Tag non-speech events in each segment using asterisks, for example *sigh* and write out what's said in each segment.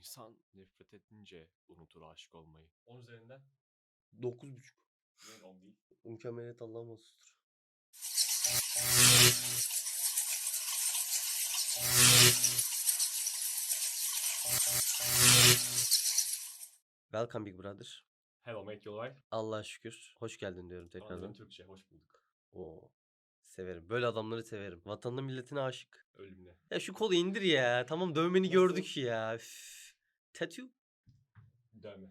İnsan nefret edince unutur aşık olmayı. 10 üzerinden 9.5. neyin 10 değil? Mükemmeliyet Allah'a mahsustur. Welcome Big Brother. Hello mate your life. Allah'a şükür. Hoş geldin diyorum Tekrardan. tekrardan. Türkçe hoş bulduk. Oo. Severim. Böyle adamları severim. Vatanına milletine aşık. Ölümle. Ya şu kolu indir ya. Tamam dövmeni gördük ya. Üf. Tattoo. Dövme.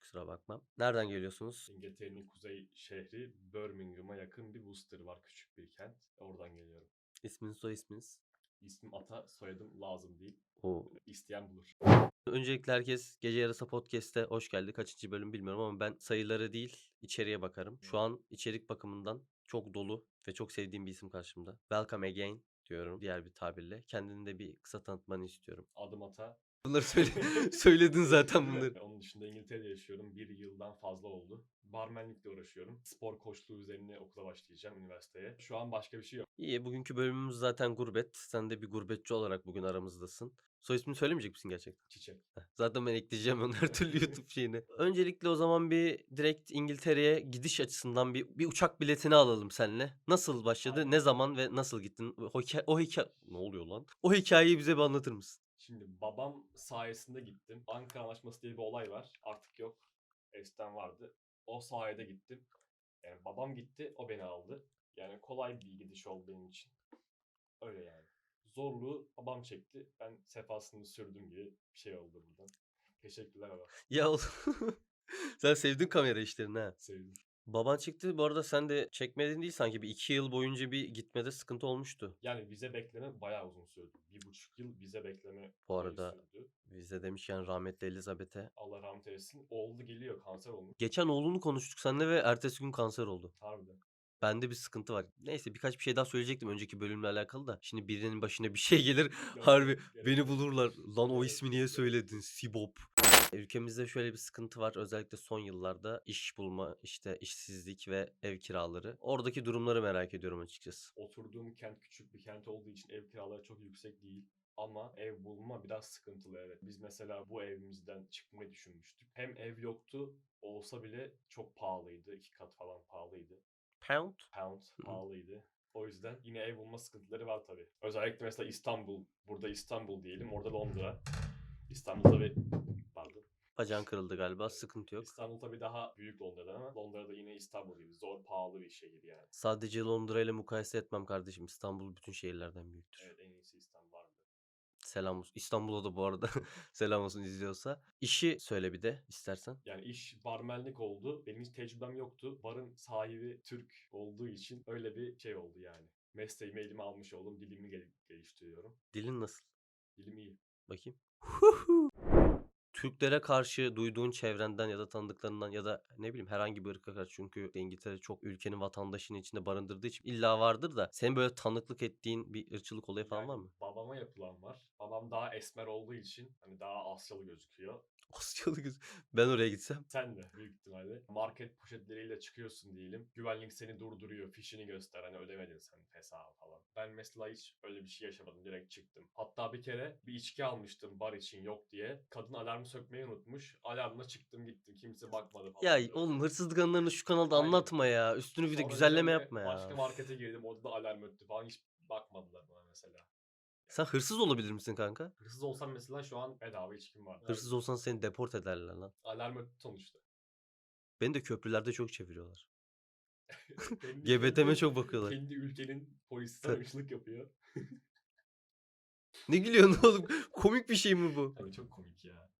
Kusura bakma. Nereden geliyorsunuz? İngiltere'nin kuzey şehri Birmingham'a yakın bir Worcester var küçük bir kent. Oradan geliyorum. İsminiz soy isminiz. İsmim Ata, soyadım lazım değil. Oo. İsteyen bulur. Öncelikle herkes Gece Yarısı Podcast'te hoş geldi. Kaçıncı bölüm bilmiyorum ama ben sayıları değil içeriğe bakarım. Şu an içerik bakımından çok dolu ve çok sevdiğim bir isim karşımda. Welcome again diyorum diğer bir tabirle. Kendini de bir kısa tanıtmanı istiyorum. Adım Ata. Bunları söyle *laughs* söyledin zaten bunları. Onun dışında İngiltere'de yaşıyorum. Bir yıldan fazla oldu. Barmenlikle uğraşıyorum. Spor koçluğu üzerine okula başlayacağım üniversiteye. Şu an başka bir şey yok. İyi bugünkü bölümümüz zaten gurbet. Sen de bir gurbetçi olarak bugün aramızdasın. Soy ismini söylemeyecek misin gerçekten? Çiçek. Zaten ben ekleyeceğim onu her türlü YouTube *laughs* şeyini. Öncelikle o zaman bir direkt İngiltere'ye gidiş açısından bir, bir uçak biletini alalım seninle. Nasıl başladı, Aynen. ne zaman ve nasıl gittin? O hikaye, o hikaye... Ne oluyor lan? O hikayeyi bize bir anlatır mısın? Şimdi babam sayesinde gittim. Ankara Anlaşması diye bir olay var. Artık yok. Eskiden vardı. O sayede gittim. Yani babam gitti, o beni aldı. Yani kolay bir gidiş oldu benim için. Öyle yani. Zorluğu babam çekti. Ben sefasını sürdüm gibi bir şey oldu buradan. Teşekkürler baba. Ya oğlum, *laughs* sen sevdin kamera işlerini ha. Sevdim. Baban çıktı bu arada sen de çekmedin değil sanki bir iki yıl boyunca bir gitmede sıkıntı olmuştu. Yani vize bekleme bayağı uzun sürdü. Bir buçuk yıl vize bekleme Bu arada sürdü. Vize demişken rahmetli Elizabeth'e. Allah rahmet eylesin. Oğlu geliyor kanser olmuş. Geçen oğlunu konuştuk seninle ve ertesi gün kanser oldu. Harbiden. Bende bir sıkıntı var. Neyse birkaç bir şey daha söyleyecektim önceki bölümle alakalı da. Şimdi birinin başına bir şey gelir. *laughs* Harbi beni bulurlar. Lan o ismi niye söyledin? Sibop. Ülkemizde şöyle bir sıkıntı var. Özellikle son yıllarda iş bulma, işte işsizlik ve ev kiraları. Oradaki durumları merak ediyorum açıkçası. Oturduğum kent küçük bir kent olduğu için ev kiraları çok yüksek değil. Ama ev bulma biraz sıkıntılı evet. Biz mesela bu evimizden çıkmayı düşünmüştük. Hem ev yoktu olsa bile çok pahalıydı. iki kat falan pahalıydı. Pound? Pound pahalıydı. O yüzden yine ev bulma sıkıntıları var tabii. Özellikle mesela İstanbul. Burada İstanbul diyelim. Orada Londra. İstanbul tabii pardon. Bacağın kırıldı galiba. Sıkıntı yok. İstanbul tabii daha büyük Londra'dan ama Londra'da yine İstanbul gibi zor pahalı bir şehir yani. Sadece Londra ile mukayese etmem kardeşim. İstanbul bütün şehirlerden büyüktür. Evet en iyisi İstanbul. Selam olsun. İstanbul'a da bu arada *laughs* selam olsun izliyorsa. İşi söyle bir de istersen. Yani iş barmenlik oldu. Benim hiç tecrübem yoktu. Barın sahibi Türk olduğu için öyle bir şey oldu yani. Mesleğimi elime almış oldum. Dilimi gel- geliştiriyorum. Dilin nasıl? Dilim iyi. Bakayım. Türklere karşı duyduğun çevrenden ya da tanıdıklarından ya da ne bileyim herhangi bir ırka karşı çünkü İngiltere çok ülkenin vatandaşını içinde barındırdığı için illa vardır da senin böyle tanıklık ettiğin bir ırkçılık olayı falan var Yani mı? Babama yapılan var. Babam daha esmer olduğu için hani daha Asyalı gözüküyor. Asyalı göz. *laughs* Ben oraya gitsem. Sen de büyük ihtimalle. Market poşetleriyle çıkıyorsun diyelim. Güvenlik seni durduruyor. Fişini göster. Hani ödemedin sen hesabı falan. Ben mesela hiç öyle bir şey yaşamadım. Direkt çıktım. Hatta bir kere bir içki almıştım bar için yok diye. Kadın alarmı sökmeyi unutmuş. Alarmla çıktım gittim. Kimse bakmadı falan. Ya böyle. oğlum hırsızlık anılarını şu kanalda Aynen. anlatma ya. Üstünü bir de Sonra güzelleme yapma ya. Başka markete girdim. Orada da alarm öttü falan. Hiç bakmadılar bana mesela. Sen hırsız olabilir misin kanka? Hırsız olsam mesela şu an bedava içkim var. Hırsız olsan seni deport ederler lan. Alarm öttü sonuçta. Beni de köprülerde çok çeviriyorlar. *laughs* Kendi- *laughs* GBT'me çok bakıyorlar. Kendi ülkenin polisi Ta- sana ışlık yapıyor. Ne gülüyorsun oğlum? Komik bir şey mi bu? Hani çok komik ya.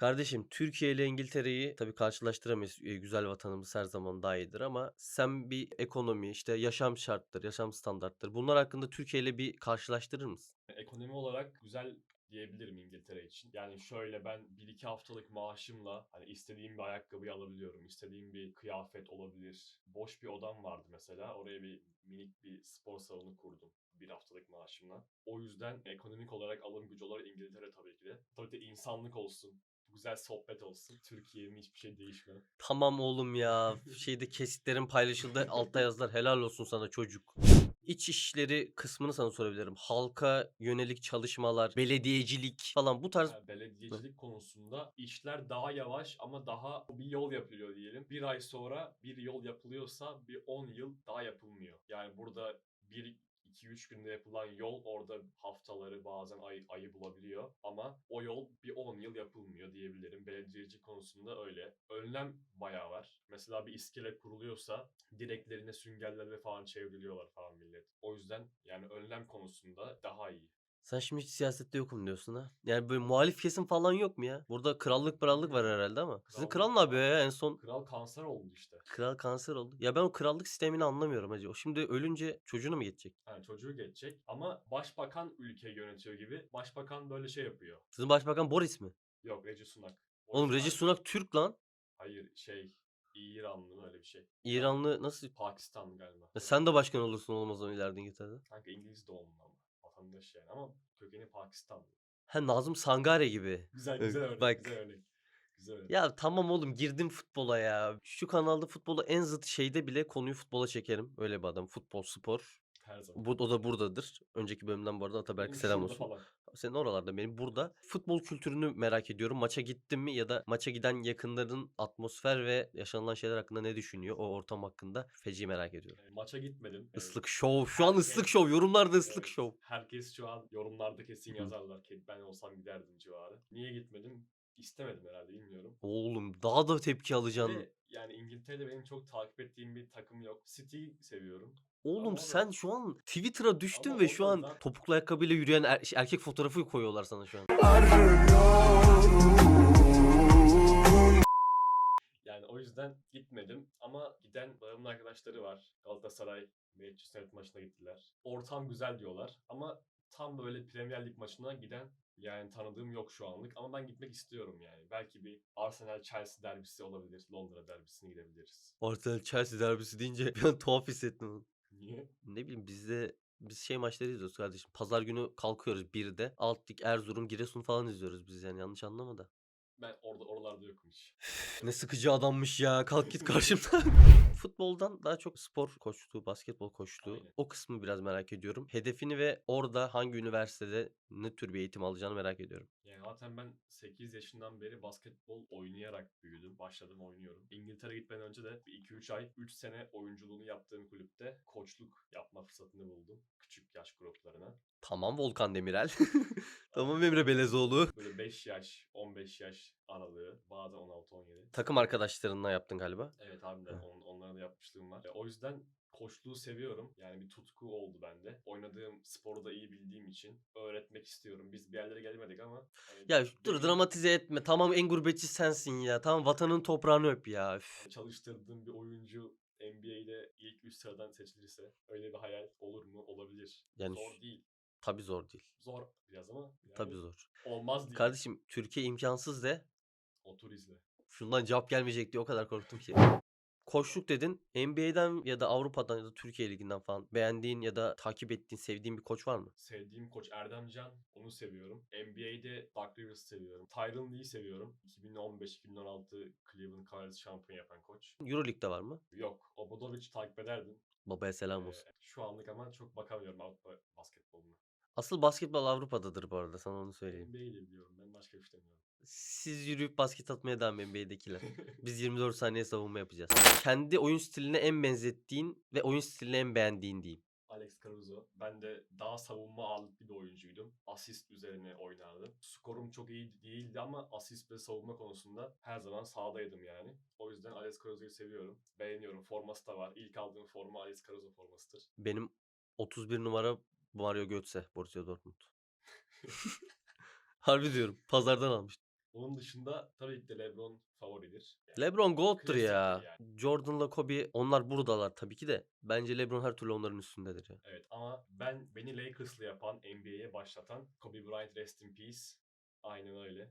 Kardeşim Türkiye ile İngiltere'yi tabii karşılaştıramayız. Güzel vatanımız her zaman daha iyidir ama sen bir ekonomi, işte yaşam şartları, yaşam standartları bunlar hakkında Türkiye ile bir karşılaştırır mısın? Ekonomi olarak güzel diyebilirim İngiltere için. Yani şöyle ben 1-2 haftalık maaşımla hani istediğim bir ayakkabıyı alabiliyorum. istediğim bir kıyafet olabilir. Boş bir odam vardı mesela. Oraya bir minik bir spor salonu kurdum bir haftalık maaşımla. O yüzden ekonomik olarak alım gücü olarak İngiltere tabii ki de. Tabii de insanlık olsun. Güzel sohbet olsun. Türkiye'nin hiçbir şey değişmez. Tamam oğlum ya. *laughs* Şeyde kesitlerin paylaşıldı. Altta yazdılar. Helal olsun sana çocuk. iç işleri kısmını sana sorabilirim. Halka yönelik çalışmalar, belediyecilik falan bu tarz Yani belediyecilik konusunda işler daha yavaş ama daha bir yol yapılıyor diyelim. Bir ay sonra bir yol yapılıyorsa bir 10 yıl daha yapılmıyor. Yani burada bir 2-3 günde yapılan yol orada haftaları bazen ay, ayı bulabiliyor. Ama o yol bir 10 yıl yapılmıyor diyebilirim. Belediyecilik konusunda öyle. Önlem bayağı var. Mesela bir iskele kuruluyorsa direklerine süngerlerle falan çevriliyorlar falan millet. O yüzden yani önlem konusunda daha iyi. Sen şimdi hiç siyasette yokum diyorsun ha. Yani böyle muhalif kesim falan yok mu ya? Burada krallık krallık var herhalde ama. Sizin kral ne yapıyor ya en son? Kral kanser oldu işte. Kral kanser oldu. Ya ben o krallık sistemini anlamıyorum hacı. O şimdi ölünce çocuğunu mu geçecek? Yani çocuğu geçecek ama başbakan ülkeyi yönetiyor gibi. Başbakan böyle şey yapıyor. Sizin başbakan Boris mi? Yok Reci Sunak. Oğlum Johnson- Sunak Türk lan. Hayır şey İranlı öyle bir şey. İranlı nasıl? Pakistan galiba. Ya sen de başkan olursun olmaz o ileride İngiltere'de. Kanka İngiliz doğumlu ama. Vatandaş yani ama kökeni Pakistanlı. Ha Nazım Sangare gibi. Güzel güzel örnek. bak. Güzel örnek. Güzel örnek. Ya tamam oğlum girdim futbola ya. Şu kanalda futbola en zıt şeyde bile konuyu futbola çekerim. Öyle bir adam. Futbol, spor. Her zaman. Bu, o da buradadır. Önceki bölümden bu arada Ataberk'e selam olsun. Falan. Senin oralarda benim burada. Futbol kültürünü merak ediyorum. Maça gittin mi ya da maça giden yakınların atmosfer ve yaşanılan şeyler hakkında ne düşünüyor? O ortam hakkında feci merak ediyorum. Yani maça gitmedim. Ee, Islık şov. Şu an ıslık herkes- şov. Yorumlarda ıslık Evet, şov. Herkes şu an yorumlarda kesin yazarlar ki ben olsam giderdim civarı. Niye gitmedim? İstemedim herhalde bilmiyorum. Oğlum daha da tepki alacaksın. Ve yani İngiltere'de benim çok takip ettiğim bir takım yok. City seviyorum. Oğlum sen şu an Twitter'a düştün ve şu an topuklu ayakkabıyla yürüyen er- erkek fotoğrafı koyuyorlar sana şu an. Yani o yüzden gitmedim ama giden bağımlı arkadaşları var. Galatasaray Manchester United maçına gittiler. Ortam güzel diyorlar ama tam böyle Premier Lig maçına giden yani tanıdığım yok şu anlık ama ben gitmek istiyorum yani. Belki bir Arsenal Chelsea derbisi olabilir. Londra derbisine gidebiliriz. Arsenal Chelsea derbisi deyince *laughs* bir an tuhaf hissettim. Niye? Ne bileyim bizde biz şey maçları izliyoruz kardeşim. Pazar günü kalkıyoruz 1'de. Alt lig Erzurum, Giresun falan izliyoruz biz yani yanlış anlama da. Ben orada oralarda yokum hiç. Ne sıkıcı adammış ya. Kalk git karşımdan. *laughs* Futboldan daha çok spor koçluğu, basketbol koçluğu. Aynen. O kısmı biraz merak ediyorum. Hedefini ve orada hangi üniversitede ne tür bir eğitim alacağını merak ediyorum. Yani zaten ben 8 yaşından beri basketbol oynayarak büyüdüm. Başladım oynuyorum. İngiltere gitmeden önce de 2-3 ay, 3 sene oyunculuğunu yaptığım kulüpte koçluk yapma fırsatını buldum. Küçük yaş gruplarına. Tamam Volkan Demirel. *laughs* tamam Emre Belezoğlu. Böyle 5 yaş, 15 yaş aralığı. Bazen 16-17. Takım arkadaşlarınla yaptın galiba. Evet harbiden Heh. on, onlara da yapmışlığım var. O yüzden koçluğu seviyorum. Yani bir tutku oldu bende. Oynadığım sporu da iyi bildiğim için öğretmek istiyorum. Biz bir yerlere gelmedik ama. hani Ya dur dramatize etme. Tamam en gurbetçi sensin ya. Tamam vatanın toprağını öp ya. Üf. Çalıştırdığım bir oyuncu NBA'de ilk 3 sıradan seçilirse öyle bir hayal olur mu? Olabilir. Yani Zor değil. Tabii zor değil. Zor biraz ama yani Tabii zor. olmaz değil. Kardeşim Türkiye imkansız de Otur izle. şundan cevap gelmeyecek diye o kadar korktum ki. Koçluk dedin. NBA'den ya da Avrupa'dan ya da Türkiye Ligi'nden falan beğendiğin ya da takip ettiğin, sevdiğin bir koç var mı? Sevdiğim koç Erdem Can. Onu seviyorum. NBA'de Doug Rivers'ı seviyorum. Tyron Lee'yi seviyorum. 2015-2016 Cleveland Cavaliers şampiyon yapan koç. Euroleague'de var mı? Yok. Obradovic takip ederdim. Babaya selam Ee, olsun. şu anlık ama çok bakamıyorum Avrupa basketboluna. Asıl basketbol Avrupa'dadır bu arada sana onu söyleyeyim. NBA'yi biliyorum. Ben başka bir şey demiyorum. Siz yürüyüp basket atmaya devam NBA'dekiler. *laughs* Biz 24 saniye savunma yapacağız. Kendi oyun stiline en benzettiğin ve oyun stiline en beğendiğin diyeyim. Alex Caruso. Ben de daha savunma ağırlıklı bir oyuncuydum. Asist üzerine oynardım. Skorum çok iyi değildi ama asist ve savunma konusunda her zaman sahadaydım yani. O yüzden Alex Caruso'yu seviyorum. Beğeniyorum. Forması da var. İlk aldığım forma Alex Caruso formasıdır. Benim 31 numara Mario Götze Borussia Dortmund. *laughs* *laughs* Harbi diyorum. Pazardan almıştım. Onun dışında tabii ki de LeBron favoridir. Yani LeBron klasiktir ya. yani. Jordan'la Kobe onlar buradalar tabii ki de. Bence LeBron her türlü onların üstündedir ya. Evet ama ben beni Lakers'lı yapan, NBA'ye başlatan Kobe Bryant rest in peace. Aynen öyle.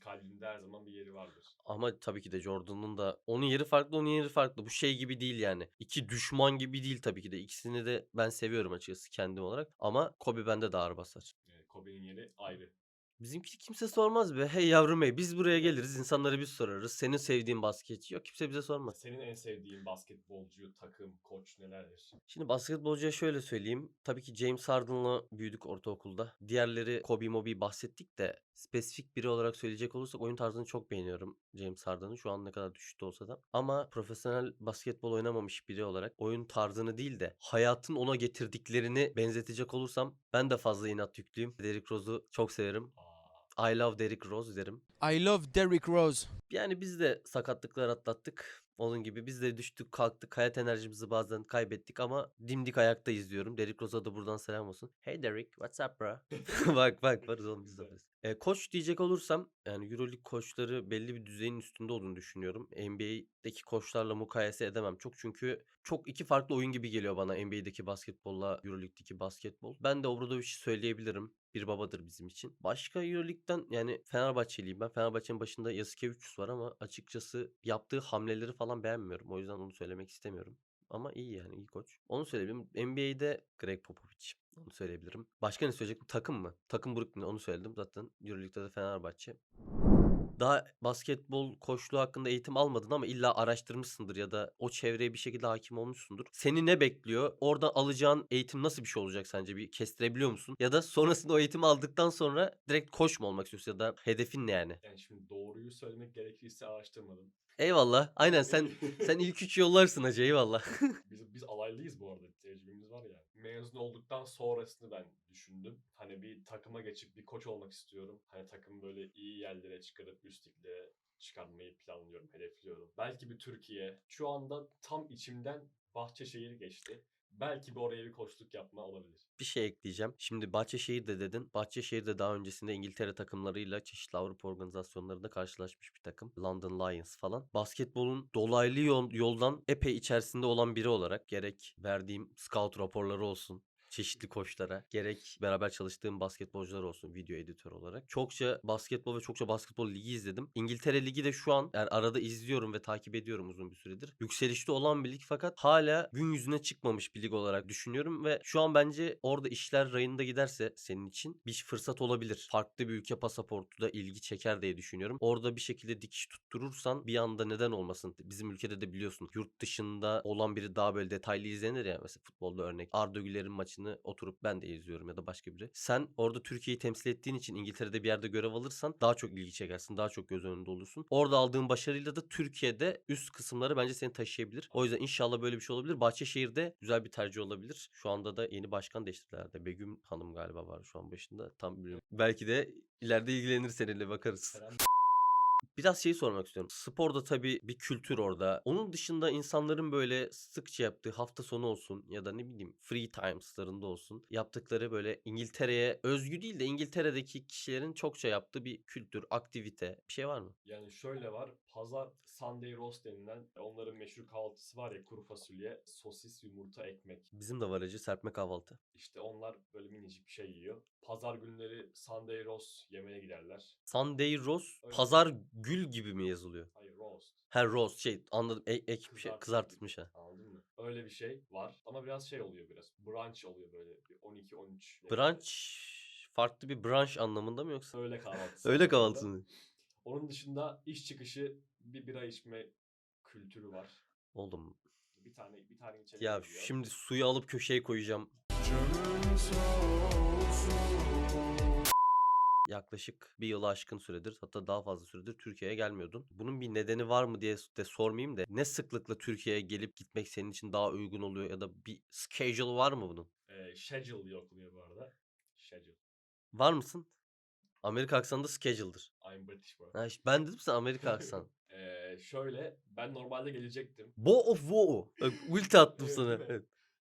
Kalbimde her zaman bir yeri vardır. Ama tabii ki de Jordan'ın da onun yeri farklı, onun yeri farklı. Bu şey gibi değil yani. İki düşman gibi değil tabii ki de. İkisini de ben seviyorum açıkçası kendim olarak. Ama Kobe bende de ağır basar. Yani Kobe'nin yeri ayrı. Bizimki kimse sormaz be. Hey yavrum hey biz buraya geliriz insanlara biz sorarız. Senin sevdiğin basketçi yok kimse bize sormaz. Senin en sevdiğin basketbolcu, takım, koç nelerdir? Şimdi basketbolcuya şöyle söyleyeyim. Tabii ki James Harden'la büyüdük ortaokulda. Diğerleri Kobe Moby bahsettik de spesifik biri olarak söyleyecek olursak oyun tarzını çok beğeniyorum James Harden'ın. Şu an ne kadar düşüşte olsa da. Ama profesyonel basketbol oynamamış biri olarak oyun tarzını değil de hayatın ona getirdiklerini benzetecek olursam ben de fazla inat yüklüyüm. Derrick Rose'u çok severim. Aa, I love Derrick Rose derim. I love Derrick Rose. Yani biz de sakatlıklar atlattık. Onun gibi biz de düştük kalktık. Hayat enerjimizi bazen kaybettik ama dimdik ayakta izliyorum. Derrick Rose'a da buradan selam olsun. Hey Derrick, what's up bro? *laughs* *laughs* bak bak varız oğlum biz de varız. E, koç diyecek olursam yani Euroleague koçları belli bir düzeyin üstünde olduğunu düşünüyorum. NBA'deki koçlarla mukayese edemem çok çünkü çok iki farklı oyun gibi geliyor bana NBA'deki basketbolla Euroleague'deki basketbol. Ben de Obradovic'i söyleyebilirim. Bir babadır bizim için. Başka Euroleague'den yani Fenerbahçeliyim ben. Fenerbahçe'nin başında Yasikevicius var ama açıkçası yaptığı hamleleri falan beğenmiyorum. O yüzden onu söylemek istemiyorum. Ama iyi yani iyi koç. Onu söyleyebilirim. NBA'de Greg Popovich. Onu söyleyebilirim. Başka ne söyleyecektim? Takım mı? Takım Brooklyn onu söyledim. Zaten Euroleague'de de Fenerbahçe. Daha basketbol koçluğu hakkında eğitim almadın ama illa araştırmışsındır ya da o çevreye bir şekilde hakim olmuşsundur. Seni ne bekliyor? Orada alacağın eğitim nasıl bir şey olacak sence? Bir kestirebiliyor musun? Ya da sonrasında o eğitimi aldıktan sonra direkt koç mu olmak istiyorsun ya da hedefin ne yani? yani şimdi doğruyu söylemek gerekirse araştırmadım. Eyvallah. Aynen sen sen *laughs* ilk üç yollarsın hacı eyvallah. biz, biz alaylıyız bu arada. Tecrübemiz var ya. Mezun olduktan sonrasını ben düşündüm. Hani bir takıma geçip bir koç olmak istiyorum. Hani takım böyle iyi yerlere çıkarıp üst liglere çıkarmayı planlıyorum, hedefliyorum. Belki bir Türkiye. Şu anda tam içimden Bahçeşehir geçti. Belki bir oraya bir koçluk yapma olabilir. bir şey ekleyeceğim. Şimdi Bahçeşehir de dedin. Bahçeşehir de daha öncesinde İngiltere takımlarıyla çeşitli Avrupa organizasyonlarında karşılaşmış bir takım. London Lions falan. Basketbolun dolaylı yol- yoldan epey içerisinde olan biri olarak gerek verdiğim scout raporları olsun çeşitli koçlara gerek beraber çalıştığım basketbolcular olsun video editör olarak. Çokça basketbol ve çokça basketbol ligi izledim. İngiltere ligi de şu an yani arada izliyorum ve takip ediyorum uzun bir süredir. Yükselişte olan bir lig fakat hala gün yüzüne çıkmamış bir lig olarak düşünüyorum ve şu an bence orada işler rayında giderse senin için bir fırsat olabilir. Farklı bir ülke pasaportu da ilgi çeker diye düşünüyorum. Orada bir şekilde dikiş tutturursan bir anda neden olmasın? Bizim ülkede de biliyorsun yurt dışında olan biri daha böyle detaylı izlenir ya mesela futbolda örnek. Arda Güler'in maçını oturup ben de izliyorum ya da başka biri. Sen orada Türkiye'yi temsil ettiğin için İngiltere'de bir yerde görev alırsan daha çok ilgi çekersin. Daha çok göz önünde olursun. Orada aldığın başarıyla da Türkiye'de üst kısımları bence seni taşıyabilir. O yüzden inşallah böyle bir şey olabilir. Bahçeşehir'de güzel bir tercih olabilir. Şu anda da yeni başkan değiştirdiler de. Begüm Hanım galiba var şu an başında. Tam bilmiyorum. Belki de ileride ilgilenir seninle bakarız. Biraz şeyi sormak istiyorum. Sporda tabii bir kültür orada. Onun dışında insanların böyle sıkça yaptığı hafta sonu olsun ya da ne bileyim free times'larında olsun yaptıkları böyle İngiltere'ye özgü değil de İngiltere'deki kişilerin çokça yaptığı bir kültür, aktivite bir şey var mı? Yani şöyle var. Pazar Sunday roast denilen onların meşhur kahvaltısı var ya kuru fasulye, sosis, yumurta, ekmek. Bizim de var acı serpme kahvaltı. İşte onlar böyle minicik bir şey yiyor. Pazar günleri Sunday roast yemeye giderler. Sunday roast, Öyle. pazar gül gibi mi yazılıyor? Hayır roast. Ha roast şey anladım ek, ek bir şey kızartılmış ha. Anladın mı? Öyle bir şey var. Ama biraz şey oluyor biraz. Brunch oluyor böyle. Bir 12-13. Brunch farklı bir brunch anlamında mı yoksa? Öyle kahvaltısı. *laughs* Öyle anlamında. kahvaltı mı? Onun dışında iş çıkışı bir bira içme kültürü var. Oğlum Bir tane bir tane içelim. ya şimdi suyu alıp köşeye koyacağım. Yaklaşık bir yılı aşkın süredir hatta daha fazla süredir Türkiye'ye gelmiyordun. Bunun bir nedeni var mı diye de sormayayım da ne sıklıkla Türkiye'ye gelip gitmek senin için daha uygun oluyor ya da bir schedule var mı bunun? Ee, schedule diye okunuyor bu arada. Schedule. Var mısın? Amerika aksanı da schedule'dır. I'm British. Ha, işte ben dedim sana Amerika *laughs* aksanı. Ee, şöyle ben normalde gelecektim. Bo of wo. Ulti attım sana. Evet.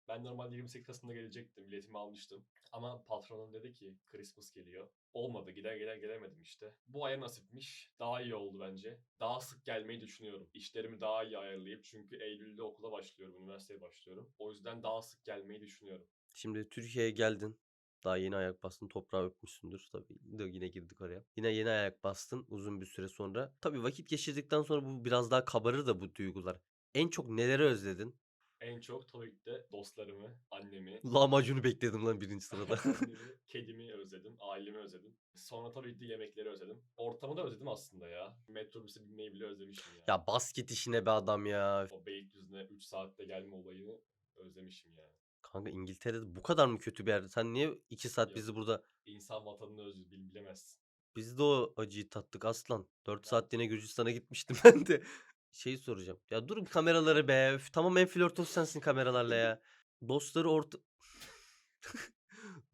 Ben normalde 28 Kasım'da gelecektim. Biletimi almıştım. Ama patronum dedi ki Christmas geliyor. Olmadı. Gider gider gelemedim işte. Bu aya nasipmiş. Daha iyi oldu bence. Daha sık gelmeyi düşünüyorum. İşlerimi daha iyi ayarlayıp çünkü Eylül'de okula başlıyorum. Üniversiteye başlıyorum. O yüzden daha sık gelmeyi düşünüyorum. Şimdi Türkiye'ye geldin. Daha yeni ayak bastın. Toprağı öpmüşsündür. Tabii de yine girdik oraya. Yine yeni ayak bastın uzun bir süre sonra. Tabii vakit geçirdikten sonra bu biraz daha kabarır da bu duygular. En çok neleri özledin? En çok tabii ki de dostlarımı, annemi, Lahmacunu bekledim lan birinci sırada. *laughs* annemi, *laughs* kedimi özledim, ailemi özledim. Sonra tabii ki de yemekleri özledim. Ortamı da özledim aslında ya. Metrobüse binmeyi bile özlemişim ya. ya basket işine be adam ya. O Beylikdüzü'ne 3 saatte gelme olayını özlemişim yani. Kanka İngiltere'de bu kadar mı kötü bir yerde? Sen niye 2 saat Yok. bizi burada... İnsan vatanını özlür, bil- bilemezsin. Biz de o acıyı tattık aslan. 4 saatliğine Gürcistan'a gitmiştim *laughs* ben de. Şeyi soracağım. Ya dur bir kameraları be. Üf, tamam en flörtöz sensin kameralarla ya. Dostları orta... *laughs*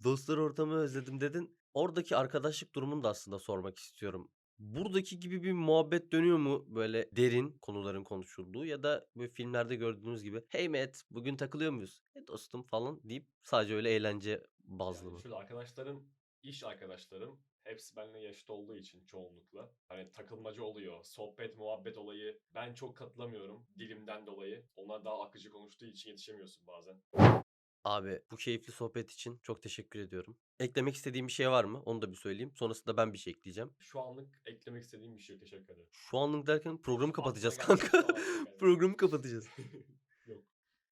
Dostları ortamı özledim dedin. Oradaki arkadaşlık durumunu da aslında sormak istiyorum. Buradaki gibi bir muhabbet dönüyor mu böyle derin konuların konuşulduğu ya da böyle filmlerde gördüğünüz gibi hey Matt bugün takılıyor muyuz? E dostum falan deyip sadece öyle eğlence bazlı Yani mı? şöyle arkadaşlarım, iş arkadaşlarım hepsi benimle yaşıt olduğu için çoğunlukla. Hani takılmaca oluyor, sohbet, muhabbet olayı. Ben çok katılamıyorum dilimden dolayı. Ona daha akıcı konuştuğu için yetişemiyorsun bazen. Abi bu keyifli sohbet için çok teşekkür ediyorum. Eklemek istediğim bir şey var mı? Onu da bir söyleyeyim. Sonrasında ben bir şey ekleyeceğim. Şu anlık eklemek istediğim bir şey yok. Teşekkür ederim. Şu anlık derken programı kapatacağız *laughs* kanka. Programı kapatacağız. *laughs*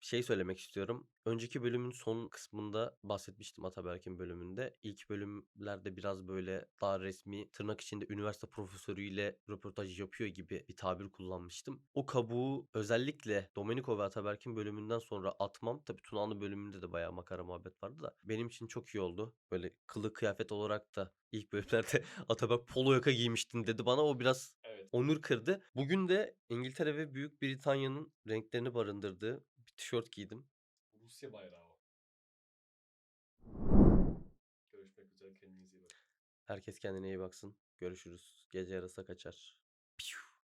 Şey söylemek istiyorum. Önceki bölümün son kısmında bahsetmiştim Ataberk'in bölümünde. İlk bölümlerde biraz böyle daha resmi tırnak içinde üniversite profesörüyle röportaj yapıyor gibi bir tabir kullanmıştım. O kabuğu özellikle Domenico ve Ataberk'in bölümünden sonra atmam. Tabii Tuna'nın bölümünde de bayağı makara muhabbet vardı da. Benim için çok iyi oldu. Böyle kılık kıyafet olarak da ilk bölümlerde *laughs* Ataberk polo yaka giymiştin dedi bana. O biraz Evet. onur kırdı. Bugün de İngiltere ve Büyük Britanya'nın renklerini barındırdığı tişört giydim. Rusya bayrağı o. Görüşmek üzere. Kendinize iyi bakın. Herkes kendine iyi baksın. Görüşürüz. Gece yarısı kaçar.